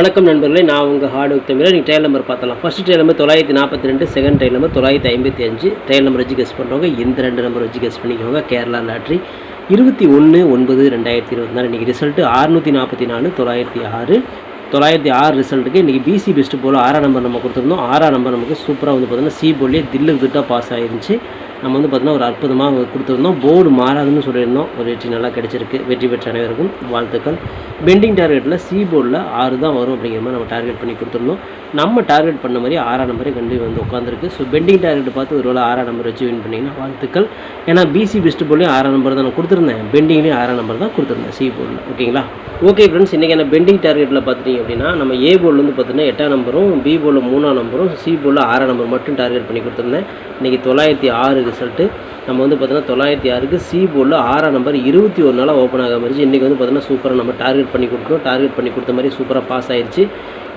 வணக்கம் நண்பர்களே நான் உங்கள் ஹார்டு ஒர்க் தமிழர். நீங்கள் ட்ரையல் நம்பர் பார்த்தலாம் ஃபஸ்ட்டு ட்ரையல் நம்பர் தொள்ளாயிரத்தி நாற்பத்தி ரெண்டு செகண்ட் ட்ரையல் நம்பர் தொள்ளாயிரத்தி ஐம்பத்தி அஞ்சு. ட்ரையல் நம்பர் வச்சு கெஸ் பண்ணுறவங்க இந்த ரெண்டு நம்பர் வச்சு கெஸ் பண்ணிக்கோங்க. கேரளா லாட்ரி இருபத்தி ஒன்று ஒன்பது ரெண்டாயிரத்தி இருபத்தி நாலு. இன்றைக்கி ரிசல்ட்டு அறுநூற்றி நாற்பத்தி நாலு தொள்ளாயிரத்தி ஆறு. தொள்ளாயிரத்தி ஆறு ரிசல்ட்டுக்கு இன்றைக்கி பிசி பெஸ்ட்டு போல் ஆறாம் நம்பர் நம்ம கொடுத்துருந்தோம். ஆறாம் நம்பர் நமக்கு சூப்பராக வந்து பார்த்தோன்னா சி போர்ட்லேயே தில்லுக்கு திட்டாக பாஸ் ஆயிருந்துச்சு. நம்ம வந்து பார்த்தோன்னா ஒரு அற்புதமாக கொடுத்துருந்தோம். போர்டு மாறாதுன்னு சொல்லியிருந்தோம். ஒரு வெற்றி நல்லா கிடச்சிருக்கு. வெற்றி பெற்ற அனைவருக்கும் வாழ்த்துக்கள். பெண்டிங் டார்கெட்டில் சி போர்டில் ஆறு தான் வரும் அப்படிங்கிற மாதிரி நம்ம டார்கெட் பண்ணி கொடுத்துருந்தோம். நம்ம டார்கெட் பண்ண மாதிரி ஆறாம் நம்பரே கண்டு வந்து உட்காந்துருக்கு ஸோ பெண்டிங் டார்கெட் பார்த்து ஒரு வேளை ஆறாம் நம்பர் வச்சு வின் பண்ணிங்கன்னா வாழ்த்துக்கள். ஏன்னா பிசி பெஸ்ட் போர்ட்லேயும் ஆறாம் நம்பர் தான் நான் கொடுத்துருந்தேன். பெண்டிங்லேயும் ஆறாம் நம்பர் தான் கொடுத்துருந்தேன் சி போர்டில் ஓகேங்களா? ஓகே ஃப்ரெண்ட்ஸ் இன்றைக்கி என்ன பெண்டிங் டார்கெட்டில் பார்த்துட்டிங்க அப்படின்னா நம்ம ஏ போர்டில் வந்து பார்த்தீங்கன்னா எட்டாம் நம்பரும் பி போர்டில் மூணாம் நம்பரும் சி போர்டில் ஆறாம் நம்பர் மட்டும் டார்கெட் பண்ணி கொடுத்துருந்தேன். இன்றைக்கி தொள்ளாயிரத்தி ஆறு ரிசல்ட்டு நம்ம வந்து பார்த்தீங்கன்னா தொள்ளாயிரத்தி ஆறுக்கு சி போர்டில் ஆறாம் நம்பர் இருபத்தி ஒரு நாளாக ஓப்பன் ஆகாமல் இருந்துச்சு. இன்றைக்கி வந்து பார்த்தீங்கன்னா சூப்பராக நம்ம டார்கெட் பண்ணி கொடுத்தோம் டார்கெட் பண்ணி கொடுத்த மாதிரி சூப்பராக பாஸ் ஆயிடுச்சு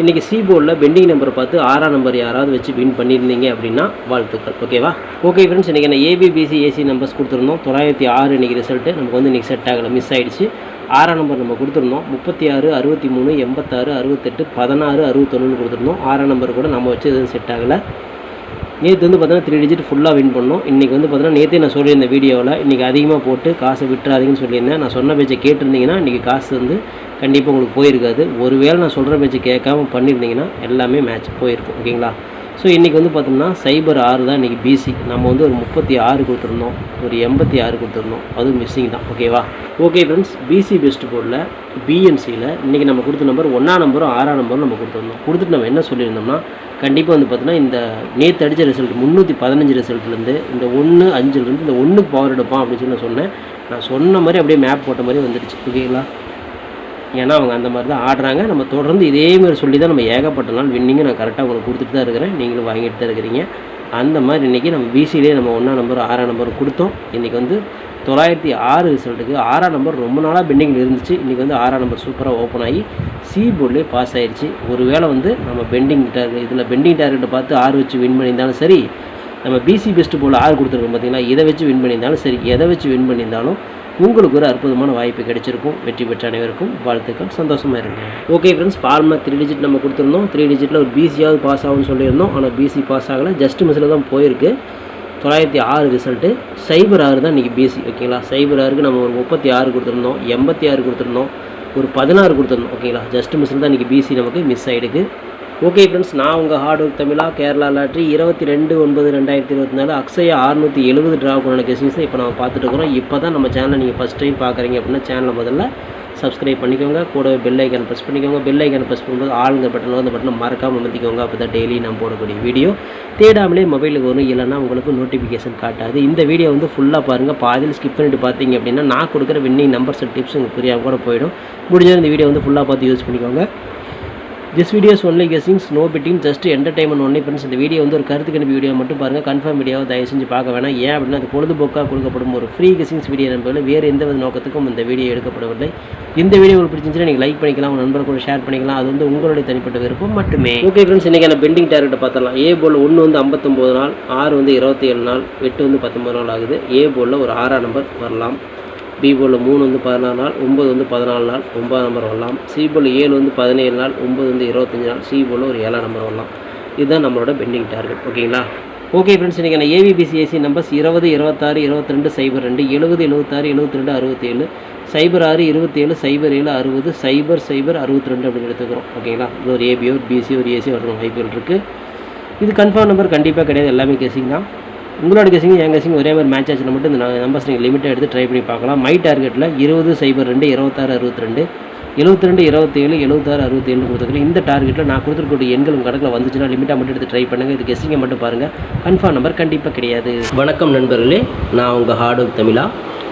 இன்றைக்கி சி போர்டில் பெண்டிங் நம்பரை பார்த்து ஆறாம் நம்பர் யாராவது வச்சு வின் பண்ணியிருந்தீங்க அப்படின்னா வாழ்த்துக்கள். ஓகேவா ஓகே ஃப்ரெண்ட்ஸ் இன்றைக்கி நான் ஏபிபிசி ஏசி நம்பர்ஸ் கொடுத்துருந்தோம். தொள்ளாயிரத்தி ஆறு இன்றைக்கி ரிசல்ட்டு நமக்கு வந்து இன்றைக்கி செட் ஆகலை மிஸ் ஆயிடுச்சு. ஆறாம் நம்பர் நம்ம கொடுத்துருந்தோம். முப்பத்தி ஆறு அறுபத்தி மூணு எண்பத்தாறு அறுபத்தெட்டு பதினாறு அறுபத்தொன்னு கொடுத்துருந்தோம். ஆறாம் நம்பர் கூட நம்ம வச்சு எதுவும் செட் ஆகலை. நேற்று வந்து பார்த்தீங்கன்னா த்ரீ டிஜிட் ஃபுல்லாக வின் பண்ணோம். இன்றைக்கி வந்து பார்த்தீங்கன்னா நேற்றே நான் சொல்லியிருந்தேன் வீடியோவில் இன்றைக்கி அதிகமாக போட்டு காசை விட்டுறாதீங்கன்னு சொல்லியிருந்தேன். நான் சொன்ன பேச்சை கேட்டிருந்தீங்கன்னா இன்றைக்கி காசு வந்து கண்டிப்பாக உங்களுக்கு போயிருக்காது. ஒருவேளை நான் சொல்கிற பேச்சை கேட்காம பண்ணியிருந்தீங்கன்னா எல்லாமே மேட்ச் போயிருக்கும். ஓகேங்களா? ஸோ இன்றைக்கி வந்து பார்த்தோம்னா சைபர் ஆறு தான் இன்றைக்கி பிசி நம்ம வந்து ஒரு முப்பத்தி ஆறு கொடுத்துருந்தோம். ஒரு எண்பத்தி ஆறு கொடுத்துருந்தோம். அதுவும் மிஸ்ஸிங் தான். ஓகேவா ஓகே ஃப்ரெண்ட்ஸ் பிசி பெஸ்ட் போர்டில் பிஎன்சியில் இன்றைக்கி நம்ம கொடுத்த நம்பர் ஒன்றாம் நம்பரும் ஆறாம் நம்பரும் நம்ம கொடுத்துருந்தோம். கொடுத்துட்டு நம்ம என்ன சொல்லியிருந்தோம்னா கண்டிப்பாக வந்து பார்த்தோன்னா இந்த நேற்று அடித்த ரிசல்ட் முந்நூற்றி பதினஞ்சு ரிசல்ட்லேருந்து இந்த ஒன்று அஞ்சுலேருந்து இந்த ஒன்றுக்கு பவர் எடுப்பான் அப்படின்னு சொல்லி நான் சொன்னேன். நான் சொன்ன மாதிரி அப்படியே மேப் போட்ட மாதிரி வந்துடுச்சு ஓகேங்களா ஏன்னா அவங்க அந்த மாதிரி தான் ஆடுறாங்க. நம்ம தொடர்ந்து இதே மாதிரி சொல்லி தான் நம்ம ஏகப்பட்ட நாள் வின்னிங்கு நான் கரெக்டாக உங்களுக்கு கொடுத்துட்டு தான் இருக்கிறேன். நீங்களும் வாங்கிட்டு தான் இருக்கிறீங்க. அந்த மாதிரி இன்றைக்கி நம்ம பிசிலே நம்ம ஒன்றா நம்பர் ஆறாம் நம்பர் கொடுத்தோம். இன்றைக்கி வந்து தொள்ளாயிரத்தி ஆறு ரிசல்ட்டுக்கு ஆறாம் நம்பர் ரொம்ப நாளாக பெண்டிங்கில் இருந்துச்சு. இன்றைக்கி வந்து ஆறாம் நம்பர் சூப்பராக ஓப்பன் ஆகி சி போர்ட்லேயே பாஸ் ஆயிடுச்சு ஒருவேளை வந்து நம்ம பெண்டிங் டார்கெட் இதில் பெண்டிங் டார்கெட்டை பார்த்து ஆறு வச்சு வின் பண்ணியிருந்தாலும் சரி நம்ம பிசி பெஸ்ட் போல் ஆறு கொடுத்துருக்கோம் பார்த்திங்கன்னா இதை வச்சு வின் பண்ணியிருந்தாலும் சரி எதை வச்சு வின் பண்ணியிருந்தாலும் உங்களுக்கு ஒரு அற்புதமான வாய்ப்பு கிடைச்சிருக்கும். வெற்றி பெற்ற அனைவருக்கும் வாழ்த்துக்கள். சந்தோஷமாக இருங்க. ஓகே ஃப்ரெண்ட்ஸ் ஃபார்மா த்ரீ டிஜிட் நம்ம கொடுத்துருந்தோம். த்ரீ டிஜிட்டில் ஒரு பிசியாவது பாஸ் ஆகும்னு சொல்லியிருந்தோம். ஆனால் பிசி பாஸ் ஆகலை. ஜஸ்ட் மிஸ்ஸில் தான் போயிருக்கு. தொள்ளாயிரத்தி ஆறு ரிசல்ட்டு சைபர் ஆறு தான் இன்றைக்கி பிசி ஓகேங்களா சைபர் ஆறுக்கு நம்ம ஒரு முப்பத்தி ஆறு கொடுத்துருந்தோம். எண்பத்தி ஆறு கொடுத்துருந்தோம். ஒரு பதினாறு கொடுத்துருந்தோம் ஓகேங்களா ஜஸ்ட் மிஸ்ஸில் தான் இன்றைக்கி பிசி நமக்கு மிஸ் ஆகிடுக்கு ஓகே ஃப்ரெண்ட்ஸ் நான் உங்கள் ஹார்ட் ஒர்க் தமிழா கேரளா லாட்ரி இருபத்தி ரெண்டு ஒன்பது ரெண்டாயிரத்தி இருபத்தி நாலு அக்ஷயா அறுநூற்றி எழுபது ட்ராவுக்கான கெஸிங்ஸை இப்போ நம்ம பார்த்துட்டு இருக்கிறோம். இப்போ தான் நம்ம சேனலை நீங்கள் ஃபஸ்ட் டைம் பார்க்குறீங்க அப்படின்னா சேனலை முதல்ல சப்ஸ்கிரைப் பண்ணிக்கோங்க. கூட பெல் ஐக்கன் ப்ரெஸ் பண்ணிக்கோங்க. பெல் ஐக்கன் ப்ரெஸ் பண்ணும்போது ஆளுங்க பட்டன் அந்த பட்டனை மறக்காமல் அமர்த்திக்கோங்க. அப்போ தான் டெய்லி நான் போடக்கூடிய வீடியோ தேடாமலே மொபைலுக்கு வரும். இல்லைன்னா உங்களுக்கு நோட்டிஃபிகேஷன் காட்டாது. இந்த வீடியோ வந்து ஃபுல்லாக பாருங்கள் பாதியில் ஸ்கிப் பண்ணிட்டு பார்த்தீங்க அப்படின்னா நான் கொடுக்குற வின்னிங் நம்பர்ஸ் டிப்ஸ் உங்களுக்கு புரியாமல் கூட போயிடும். முடிஞ்சது இந்த வீடியோ வந்து ஃபுல்லாக பார்த்து யூஸ் பண்ணிக்கோங்க. This videos only guessings no betting just entertainment only friends இந்த வீடியோ வந்து ஒரு கருத்து கணிப்பு வீடியோ மட்டும் பாருங்கள் கன்ஃபார்ம் வீடியோவை தயவு செஞ்சு பார்க்க வேணாம். ஏன் அப்படின்னா அது பொழுதுபோக்காக கொடுக்கப்படும் ஒரு ஃப்ரீ கெஸிங்ஸ் வீடியோ நம்பரில் வேறு எந்த வித நோக்கத்துக்கும் இந்த வீடியோ எடுக்கப்படவில்லை. இந்த வீடியோ உங்களுக்கு பிடிச்சிருந்துச்சுன்னா நீங்கள் லைக் பண்ணிக்கலாம் உங்கள் நண்பர்கள் கூட ஷேர் பண்ணிக்கலாம். அது வந்து உங்களுடைய தனிப்பட்ட விருப்பம் மட்டுமே. ஓகே ஃப்ரெண்ட்ஸ் இன்றைக்கி நான் பெண்டிங் டார்கெட்டை பார்த்தலாம் ஏ போல் ஒன்று வந்து ஐம்பத்தொம்போது நாள் ஆறு வந்து இருபத்தி ஏழு நாள் எட்டு வந்து பத்தொம்பது நாள் ஆகுது. ஏ போலில் ஒரு ஆறாம் நம்பர் வரலாம். பி போலில் மூணு வந்து பதினாறு நாள் ஒம்பது வந்து பதினாலு நாள் ஒன்பதாம் நம்பர் வரலாம். சி ஏழு வந்து பதினேழு நாள் ஒம்பது வந்து இருபத்தஞ்சி நாள் சி போலில் ஒரு ஏழாம் நம்பர் வரலாம். இதுதான் நம்மளோட பெண்டிங் டார்கெட் ஓகேங்களா? ஓகே ஃப்ரெண்ட்ஸ் இன்றைக்கி நான் ஏவிபிசிஎஸ்சி நம்பர்ஸ் இருபது இருபத்தாறு இருபத்திரெண்டு சைபர் ரெண்டு எழுபது எழுபத்தாறு எழுபத்தி ரெண்டு அறுபத்தேழு சைபர் ஆறு இருபத்தேழு சைபர் ஏழு அறுபது சைபர் சைபர் அறுபத்தி ரெண்டு அப்படின்னு எடுத்துக்கிறோம் ஓகேங்களா? இது ஒரு ஏபி ஒரு பிசி ஒரு ஏசி வரணும் வாய்ப்புகள் இருக்குது இது கன்ஃபார்ம் நம்பர் கண்டிப்பாக கிடையாது எல்லாமே கேசிங் தான். உங்களோட கெஸிங் என் கெஸிங் ஒரே மாதிரி மேட்ச் ஆச்சுல மட்டும் இந்த நம்பர்ஸ் நீங்கள் லிமிட்டாக எடுத்து ட்ரை பண்ணி பார்க்கலாம். மை டார்கெட்டில் இருபது சைபர் ரெண்டு இருபத்தாறு அறுபத்தி ரெண்டு எழுபத்தி ரெண்டு இருபத்தேழு எழுபத்தாறு அறுபத்தேழு கொடுத்துருக்கேன். இந்த டார்கெட்டில் நான் கொடுத்துருக்கூடிய எண்கள் உங்கள் கணக்கில் வந்துச்சுன்னா லிமிட்டாக மட்டும் எடுத்து ட்ரை பண்ணுங்கள் இது கெஸ்ஸிங்கை மட்டும் பாருங்கள் கன்ஃபார்ம் நம்பர் கண்டிப்பாக கிடையாது. வணக்கம் நண்பர்களே. நான் உங்கள் ஹார்ட் ஒர்க் தமிழா.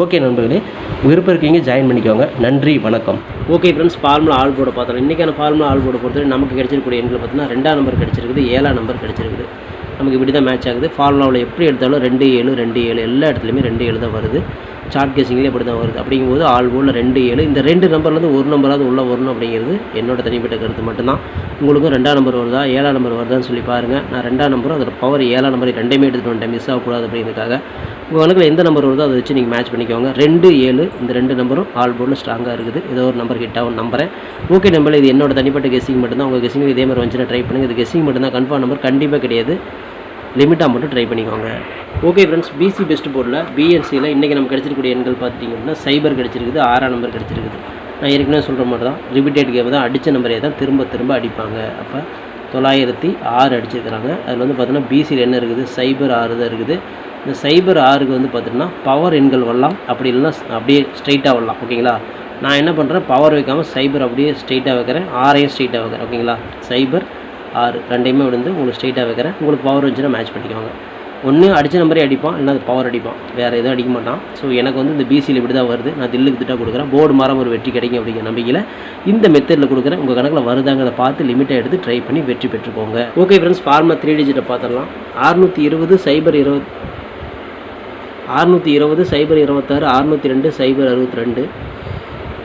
ஓகே நண்பர்களே விருப்பம் இருக்கீங்க ஜாயின் பண்ணிக்கோங்க. நன்றி வணக்கம். ஓகே ஃப்ரெண்ட்ஸ் ஃபார்முலா ஆல் போர்டை பார்த்தோம். இன்றைக்கான ஃபார்முலா ஆல் போர்டை பொறுத்தவரை நமக்கு கிடைச்சிருக்கக்கூடிய எண்கள் பார்த்தீங்கன்னா ரெண்டாம் நம்பர் கிடச்சிருக்குது ஏழாம் நம்பர் கிடைச்சிருக்குது. நமக்கு இப்படி தான் மேட்ச் ஆகுது ஃபார்முலாவில் எப்படி எடுத்தாலும் ரெண்டு ஏழு ரெண்டு ஏழு எல்லா இடத்துலையுமே ரெண்டு ஏழு தான் வருது. சார்ட் கேசிங்லேயே அப்படி தான் வருது. அப்படிங்கும்போது ஆல் போர்டில் ரெண்டு ஏழு. இந்த ரெண்டு நம்பர்லேருந்து ஒரு நம்பராவது உள்ளே வரணும் அப்படிங்கிறது என்னோட தனிப்பட்ட கருத்து மட்டும்தான். உங்களுக்கும் ரெண்டாம் நம்பர் வருதா ஏழாம் நம்பர் வருதான்னு சொல்லி பாருங்கள் நான் ரெண்டாம் நம்பரும் அதோட பவர் ஏழாம் நம்பர் ரெண்டுமே எடுத்துகிட்டு வந்துட்டேன். மிஸ் ஆகக்கூடாது அப்படிங்கிறதுக்காக. உங்கள் கணக்கில் எந்த நம்பர் வருதோ அதை வச்சு நீங்கள் மேட்ச் பண்ணிக்கோங்க. ரெண்டு ஏழு இந்த ரெண்டு நம்பரும் ஆல் போர்டில் ஸ்ட்ராங்காக இருக்குது. ஏதோ ஒரு நம்பர் ஹிட் ஆகும் நம்புறேன். ஓகே நம்பர் இது என்னோட தனிப்பட்ட கெஸ்ஸிங் மட்டும்தான். உங்கள் கெஸ்ஸிங் இதே மாதிரி வந்துச்சுன்னா ட்ரை பண்ணுங்கள் இது கெஸ்ஸிங் மட்டும்தான். கன்ஃபார்ம் நம்பர் கண்டிப்பாக கிடையாது. லிமிட்டாக மட்டும் ட்ரை பண்ணிக்கோங்க. ஓகே ஃப்ரெண்ட்ஸ் பிசி பெஸ்ட் போர்டில் பிஎன்சியில் இன்றைக்கி நம்ம கிடச்சிருக்கக்கூடிய எண்கள் பார்த்தீங்கன்னா அப்படின்னா சைபர் கிடச்சிருக்குது ஆறாம் நம்பர் கிடச்சிருக்குது. நான் ஏற்கனவே சொல்கிற மாதிரி தான் ரிப்பீட்டட் கேம் தான் அடித்த நம்பரே தான் திரும்ப திரும்ப அடிப்பாங்க. அப்போ தொள்ளாயிரத்தி ஆறு அடிச்சிருக்கிறாங்க. அதில் வந்து பார்த்தோன்னா பிசியில் என்ன இருக்குது? சைபர் ஆறு தான் இருக்குது. இந்த சைபர் ஆறுக்கு வந்து பார்த்தீங்கன்னா பவர் எண்கள் வரலாம். அப்படி இல்லைன்னா அப்படியே ஸ்ட்ரைட்டாக வரலாம். ஓகேங்களா நான் என்ன பண்ணுறேன் பவர் வைக்காமல் சைபர் அப்படியே ஸ்ட்ரைட்டாக வைக்கிறேன். ஆறையும் ஸ்ட்ரைட்டாக வைக்கிறேன். ஓகேங்களா சைபர் ஆறு ரெண்டையுமே விழுந்து உங்களுக்கு ஸ்ட்ரெயிட்டாக வைக்கிறேன். உங்களுக்கு பவர் வந்துச்சுன்னா மேட்ச் பண்ணிக்கோங்க. ஒன்று அடித்த நம்பரே அடிப்பான் இல்லைன்னா அது பவர் அடிப்பான். வேறு எதுவும் அடிக்க மாட்டான். ஸோ எனக்கு வந்து இந்த பிசியில் இப்படி தான் வருது. நான் தில்லுக்கு திட்டாக கொடுக்குறேன். போர்டு மரம் ஒரு வெற்றி கிடைக்கும் அப்படிங்கிற நம்பிக்கையில் இந்த மெத்தடில் கொடுக்குறேன். உங்கள் கணக்கில் வருதாங்கிறத பார்த்து லிமிட்டை எடுத்து ட்ரை பண்ணி வெற்றி பெற்றுக்கோங்க. ஓகே ஃப்ரெண்ட்ஸ் ஃபார்மா த்ரீ டிஜிட்டை பார்த்துடலாம். அறுநூற்றி இருபது சைபர் இருபது அறுநூற்றி இருபது சைபர் இருபத்தாறு அறுநூற்றி ரெண்டு சைபர் அறுபத்தி ரெண்டு.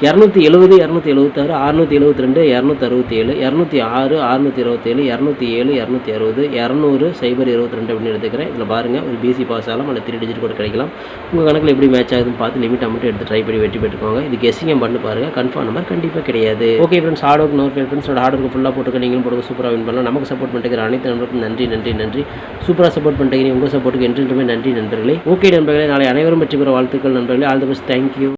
இரநூத்தி எழுபது இரநூத்தி எழுபத்தாறு அறுநூற்றி எழுபத்தி ரெண்டு இரநூத்தி அறுபத்தி ஏழு இரநூத்தி ஆறு அறுநூற்றி இருபத்தேழு இரநூத்தி ஏழு இரநூத்தி அறுபது இரநூறு சைபர் இருபத்தி ரெண்டு அப்படின்னு எடுத்துக்கிறேன். இதில் பாருங்கள் ஒரு பிசி பாஸ் ஆகலாம் அல்ல த்ரீ டிஜிட் கூட கிடைக்கலாம். உங்கள் கணக்கில் எப்படி மேட்ச் ஆகுதுன்னு பார்த்து லிமிட் அமௌண்ட் எடுத்து ட்ரை பண்ணி வெற்றி பெற்றுக்கோங்க. இது கெஸிங்கம் பண்ணி பாருங்கள் கன்ஃபார்ம் நம்பர் கண்டிப்பாக கிடையாது. ஓகே ஃப்ரெண்ட்ஸ் ஹார்ட் ஒர்க் நோர் ஃப்ரெண்ட்ஸோட ஹார்ட் ஒர்க் ஃபுல்லாக போட்டுக்க நீங்களும் போட்டு சூப்பராக வின் பண்ணலாம். நமக்கு சப்போர்ட் பண்ணிட்டு அனைத்து நண்பர்களுக்கும் நன்றி நன்றி நன்றி. சூப்பராக சப்போர்ட் பண்ணுறீங்க உங்கள் சப்போர்ட்டுக்கு என்றென்றுமே நன்றி நண்பர்களே. ஓகே நண்பர்களே நாளை அனைவரும் வெற்றி பெற வாழ்த்துக்கள் நண்பர்களே. All the best thank you